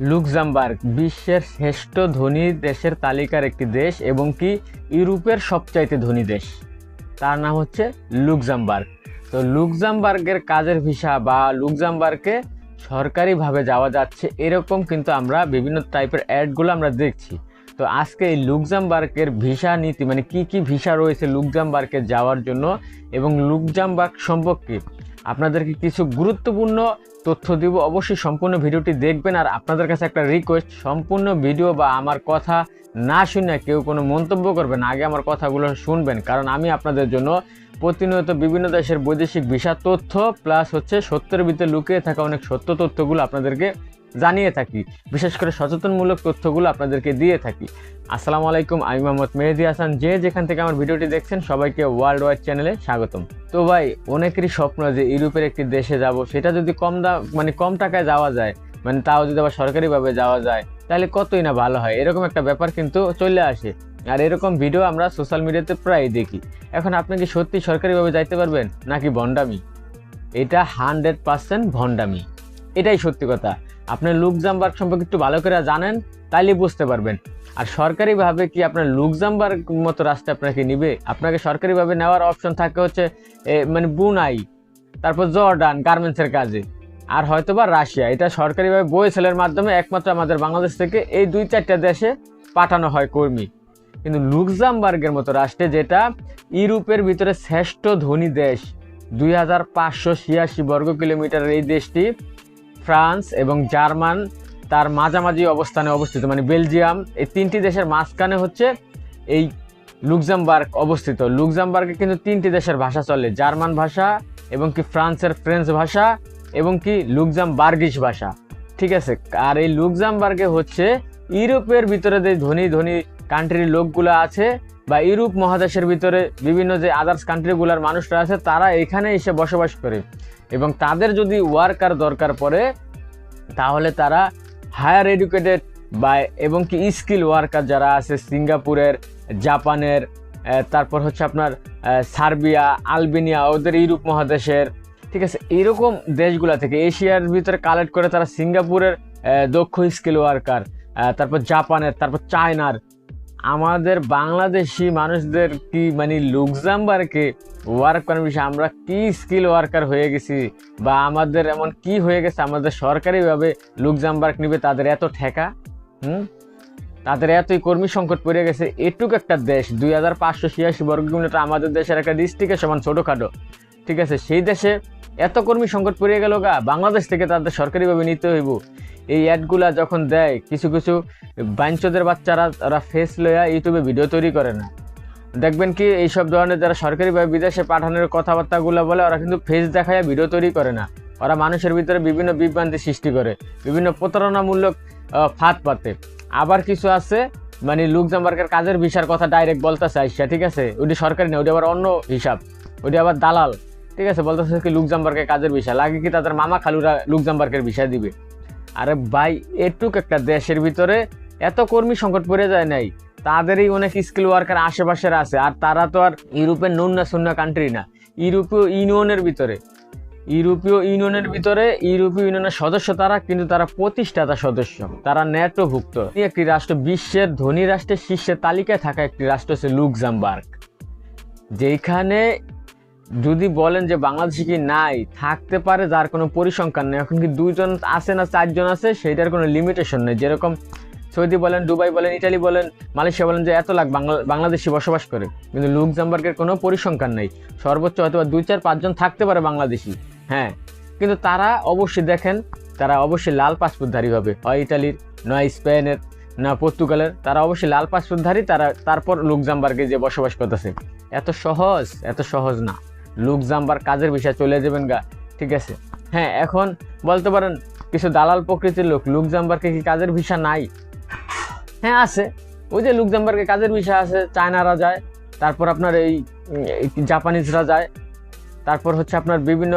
লুক্সামবার্গ, বিশ্বের শ্রেষ্ঠ ধনী দেশের তালিকার একটি দেশ এবং কি ইউরোপের সবচাইতে ধনী দেশ। তার নাম হচ্ছে লুক্সামবার্গ। তো লুক্সামবার্গের কাজের ভিসা বা লুক্সামবার্গে সরকারিভাবে যাওয়া যাচ্ছে এরকম কিন্তু আমরা বিভিন্ন টাইপের অ্যাডগুলো আমরা দেখছি। তো আজকে এই লুক্সামবার্গের ভিসা নীতি মানে কি কি ভিসা রয়েছে লুক্সামবার্গে যাওয়ার জন্য এবং লুক্সামবার্গ সম্পর্কে আপনাদেরকে কিছু গুরুত্বপূর্ণ তথ্য দিব। অবশ্যই সম্পূর্ণ ভিডিওটি দেখবেন আর আপনাদের কাছে একটা রিকোয়েস্ট সম্পূর্ণ ভিডিও বা আমার কথা না শুনে কেউ কোনো মন্তব্য করবেন, আগে আমার কথাগুলো শুনবেন। কারণ আমি আপনাদের জন্য প্রতিনিয়ত বিভিন্ন দেশের বৈদেশিক ভিসা তথ্য প্লাস হচ্ছে সত্যের ভিতরে লুকিয়ে থাকা অনেক সত্য তথ্যগুলো আপনাদেরকে জানিয়ে থাকি। বিশেষ করে সচেতনমূলক তথ্যগুলো আপনাদেরকে দিয়ে থাকি। আসসালামু আলাইকুম, আমি মোহাম্মদ মেহেদি হাসান। যে যেখান থেকে আমার ভিডিওটি দেখছেন, সবাইকে ওয়ার্ল্ড ওয়াইড চ্যানেলে স্বাগতম। তো ভাই, অনেকেরই স্বপ্ন যে ইউরোপের একটি দেশে যাব, সেটা যদি কম দাম মানে কম টাকায় যাওয়া যায় মানে তাও যদি আবার সরকারিভাবে যাওয়া যায়, তাহলে কতই না ভালো হয়? এরকম একটা ব্যাপার কিন্তু চলে আসে। আর এরকম ভিডিও আমরা সোশ্যাল মিডিয়াতে প্রায় দেখি। এখন আপনি কি সত্যি সরকারিভাবে যাইতে পারবেন, নাকি ভণ্ডামি? এটা হান্ড্রেড পার্সেন্ট ভণ্ডামি। এটাই সত্যি কথা। আপনি লুকজামবার্গ সম্পর্কে একটু ভালো করে জানেন তাইলে বুঝতে পারবেন। আর সরকারিভাবে কি আপনার লুকজামবার্গ মতো রাস্তা আপনাকে নিবে? আপনাকে সরকারিভাবে নেওয়ার অপশন থাকে হচ্ছে মানে বুনাই, তারপর জর্ডান গার্মেন্টসের কাজে। আর হয়তো বা রাশিয়া, এটা সরকারিভাবে বই সেলের মাধ্যমে একমাত্র আমাদের বাংলাদেশ থেকে এই দুই চারটা দেশে পাঠানো হয় কর্মী। কিন্তু লুক্সামবার্গের মতো রাষ্ট্রে যেটা ইউরোপের ভিতরে শ্রেষ্ঠ ধনী দেশ, দুই হাজার পাঁচশো ছিয়াশি বর্গ কিলোমিটারের এই দেশটি ফ্রান্স এবং জার্মান তার মাঝামাঝি অবস্থানে অবস্থিত মানে বেলজিয়াম, এই তিনটি দেশের মাঝখানে হচ্ছে এই লুক্সামবার্গ অবস্থিত। লুক্সামবার্গে কিন্তু তিনটি দেশের ভাষা চলে, জার্মান ভাষা এবং কি ফ্রান্সের ফ্রেঞ্চ ভাষা এবং কি লুক্সামবার্গিশ ভাষা। ঠিক আছে, আর এই লুক্সামবার্গে হচ্ছে ইউরোপের ভিতরে যে ধনী ধনী কান্ট্রির লোকগুলো আছে বা ইউরোপ মহাদেশের ভিতরে বিভিন্ন যে আদার্স কান্ট্রিগুলোর মানুষরা আছে, তারা এখানে এসে বসবাস করে। এবং তাদের যদি ওয়ার্কার দরকার পড়ে, তাহলে তারা হায়ার এডুকেটেড বা এবং কি স্কিল ওয়ার্কার যারা আছে, সিঙ্গাপুরের, জাপানের তারপর হচ্ছে আপনার সার্বিয়া, আলবেনিয়া, ওদের ইউরোপ মহাদেশের, ঠিক আছে? এরকম দেশগুলা থেকে এশিয়ার ভিতরে কালেক্ট করে তারা সিঙ্গাপুরের দক্ষ স্কিল ওয়ার্কার তারপর জাপানের, তারপর চায়নার আমাদের বাংলাদেশি মানুষদের কি মানে লুক্সামবার্গে ওয়ার্ক করার বিষয়ে আমরা কি স্কিল ওয়ার্কার হয়ে গেছি? বা আমাদের এমন কি হয়ে গেছে? আমাদের সরকারিভাবে লুক্সামবার্গ নিবে, তাদের এত ঠেকা? হুম? তাদের এতই কর্মী সংকট পড়ে গেছে। এটুকু একটা দেশ, দুই হাজার পাঁচশো ছিয়াশি বর্গ কিলোমিটার আমাদের দেশের একটা ডিস্ট্রিক্টের সমান ছোটোখাটো। ঠিক আছে, সেই দেশে এত কর্মী সংকট পড়ে গেল গা, বাংলাদেশ থেকে তাদের সরকারিভাবে নিতে হইব। এই অ্যাডগুলা যখন দেয়, কিছু কিছু বাঞ্চদের বাচ্চারা ওরা ফেস লইয়া ইউটিউবে ভিডিও তৈরি করে না। দেখবেন কি, এইসব ধরনের যারা সরকারিভাবে বিদেশে পাঠানোর কথাবার্তাগুলো বলে, ওরা কিন্তু ফেস দেখায় ভিডিও তৈরি করে না। ওরা মানুষের ভিতরে বিভিন্ন বিভ্রান্তি সৃষ্টি করে, বিভিন্ন প্রতারণামূলক ফাঁদ পাতে। আবার কিছু আছে মানে লুক লুকজামবার্গের কাজের ভিসার কথা ডাইরেক্ট বলতেছে আইসা, ঠিক আছে? ওটি সরকারি না ওটি আবার অন্য হিসাব। ওটি আবার দালাল। ঠিক আছে, বলতেছে কি লুকজামবার্গের কাজের বিষয়। লাগে কি তাদের মামা খালুরা লুকজামবার্গের বিষয় দিবে? আরে ভাই, এটুক একটা দেশের ভিতরে এত কর্মী সংকট পড়ে যায় নাই। তাদেরই অনেক স্কিল ওয়ার্কার আশেপাশের আছে, আর তারা তো আর ইউরোপের নুন্না সুন্না কান্ট্রি না। ইউরোপীয় ইউনিয়নের ভিতরে। ইউরোপীয় ইউনিয়নের ভিতরে ইউরোপীয় ইউনিয়নের সদস্য তারা, কিন্তু তারা প্রতিষ্ঠাতা সদস্য। তারা ন্যাটোভুক্ত একটি রাষ্ট্র, বিশ্বের ধনী রাষ্ট্রের শীর্ষের তালিকায় থাকা একটি রাষ্ট্র হচ্ছে লুক্সামবার্গ যেখানে যদি বলেন যে বাংলাদেশে কি নাই, থাকতে পারে যার কোনো পরিসংখ্যান নেই। এখন কি দুইজন আছে না চারজন আছে, সেইটার কোনো লিমিটেশন নেই। যেরকম সৌদি বলেন, দুবাই বলেন ইটালি বলেন, মালয়েশিয়া বলেন যে এত লাখ বাংলা, বাংলাদেশি বসবাস করে। কিন্তু লুক্সামবার্গের কোনো পরিসংখ্যান নেই। সর্বোচ্চ হয়তো দুই চার, পাঁচজন থাকতে পারে বাংলাদেশি। হ্যাঁ কিন্তু তারা অবশ্যই দেখেন, তারা অবশ্যই লাল পাসপোর্টধারী হবে। হয় ইটালির নয় স্পেনের, না পর্তুগালের, তারা অবশ্যই লাল পাসপোর্টধারী, তারা, তারপর লুক্সামবার্গে যে বসবাস করতেছে। এত সহজ এত সহজ না। লুক্সামবার্গ কাজের বিষয়ে চলে যাবেন গা, ঠিক আছে? হ্যাঁ এখন বলতে পারেন কিছু দালাল প্রকৃতির লোক লুক্সামবার্গে কি কাজের ভিসা নাই? হ্যাঁ আছে। ওই যে লুক লুক্সামবার্গে কাজের বিষয় আছে, চায়নারা যায়, তারপর আপনার এই জাপানিজরা যায়, তারপর হচ্ছে আপনার বিভিন্ন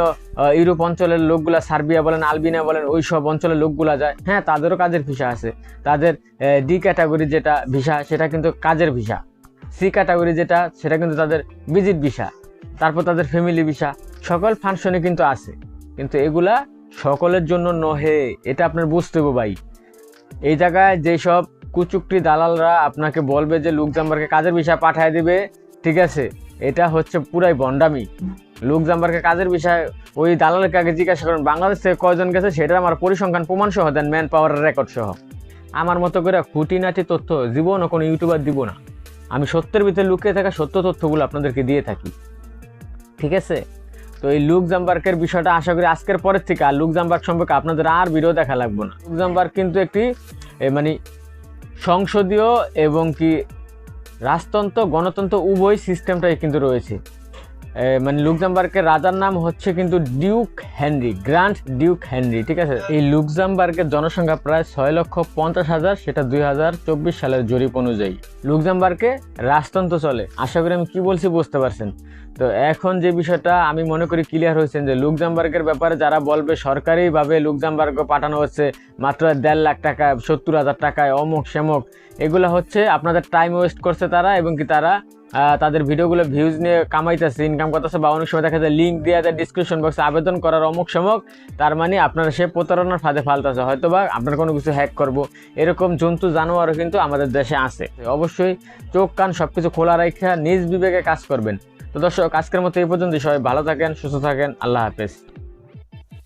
ইউরোপ অঞ্চলের লোকগুলা, সার্বিয়া বলেন আলবিনা বলেন ওই সব অঞ্চলের লোকগুলা যায়। হ্যাঁ তাদেরও কাজের ভিসা আছে। তাদের ডি ক্যাটাগরি যেটা ভিসা, সেটা কিন্তু কাজের ভিসা। সি ক্যাটাগরি যেটা, সেটা কিন্তু তাদের ভিজিট ভিসা। তারপর তাদের ফ্যামিলি ভিসা। সকল ফাংশনে কিন্তু আছে। কিন্তু এগুলা সকলের জন্য নহে, এটা আপনার বুঝতে হবে ভাই। এই জায়গায় যেসব কুচুকটি দালালরা আপনাকে বলবে যে লুকজাম্বারকে কাজের বিষয়ে পাঠিয়ে দিবে ঠিক আছে? এটা হচ্ছে পুরাই ভণ্ডামি লুকজাম্বারকে কাজের বিষয়ে ওই দালালকে আগে জিজ্ঞাসা করেন, বাংলাদেশ থেকে কয়জন গেছে? সেটা আমার পরিসংখ্যান প্রমাণ সহ দেন ম্যান পাওয়ারের রেকর্ড সহ। আমার মতো করে খুঁটিনাটি তথ্য জীবনও কোনো ইউটিউবার দিব না। আমি সত্যের ভিতরে লুকিয়ে থাকা সত্য তথ্যগুলো আপনাদেরকে দিয়ে থাকি। ঠিক আছে? তো এই লুক জাম্বার্কের বিষয়টা আশা করি আজকের পরের থেকে আর লুক জাম্বার্ক সম্পর্কে আপনাদের আর ভিডিও দেখা লাগবে না। লুক জাম্বার্ক কিন্তু একটি মানে সংসদীয় এবং কি রাজতন্ত্র, গণতন্ত্র উভয় সিস্টেমটাই কিন্তু রয়েছে। মানে লুকজামবার্গের রাজার নাম হচ্ছে কিন্তু Duke Henry Grand Duke Henry, ঠিক আছে? এই লুকজামবার্গের জনসংখ্যা প্রায় ছয় লক্ষ পঞ্চাশ হাজার, সেটা দুই হাজার চব্বিশ সালের জরিপ অনুযায়ী। লুকজামবার্গে রাজতন্ত্র চলে। আশা করি আমি কি বলছি বুঝতে পারছেন? তো এখন যে বিষয়টা আমি মনে করি ক্লিয়ার হয়েছেন যে লুকজামবার্গের ব্যাপারে যারা বলবে, সরকারিভাবে লুকজামবার্গ পাঠানো হচ্ছে মাত্র দেড় লাখ টাকা, সত্তর হাজার টাকায় অমুক সেমক এগুলো হচ্ছে আপনাদের টাইম ওয়েস্ট করছে তারা এবং কি তারা তাদের ভিডিওগুলো ভিউজ নিয়ে কামাইতেছে ইনকাম করতেছে, বা অনেক সময় দেখা যায় লিঙ্ক দিয়ে দেয় ডিসক্রিপশন বক্সে আবেদন করার অমুক সমক, তার মানে আপনারা সে প্রতারণার ফাঁদে ফালতেছে। হয়তো বা আপনার কোনো কিছু হ্যাক করব। এরকম জন্তু জানোয়ারও কিন্তু আমাদের দেশে আছে। অবশ্যই চোখ, কান সব কিছু খোলা রাখা নিজ বিবেকে কাজ করবেন। তো দর্শক, আজকের মতো এই পর্যন্ত সবাই ভালো থাকেন, সুস্থ থাকেন। আল্লাহ হাফেজ।